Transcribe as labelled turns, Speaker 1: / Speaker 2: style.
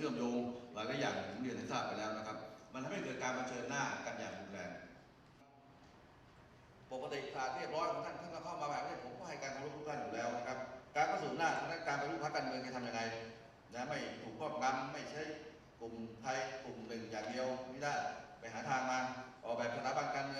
Speaker 1: ชื่อมโยงหลายๆอย่างผมเรียนให้ทราบไปแล้วนะครับ มันทำให้เกิดการเผชิญหน้ากันอย่างรุนแรงปกติศาสตร์เรียบร้อยของท่านท่านก็เข้ามาแบบนี้ผมก็ให้การเคารพทุกท่านอยู่แล้วนะครับ การกระสุนหน้าทางด้นการไปรูปพักการเมืองจะทำยังไงนะไม่ถูกครอบงำไม่ใช่กลุ่มไทยกลุ่มหนึ่งอย่างเดียวไม่ได้ไปหาทางมาออกแบบสถาบันการเมืองิน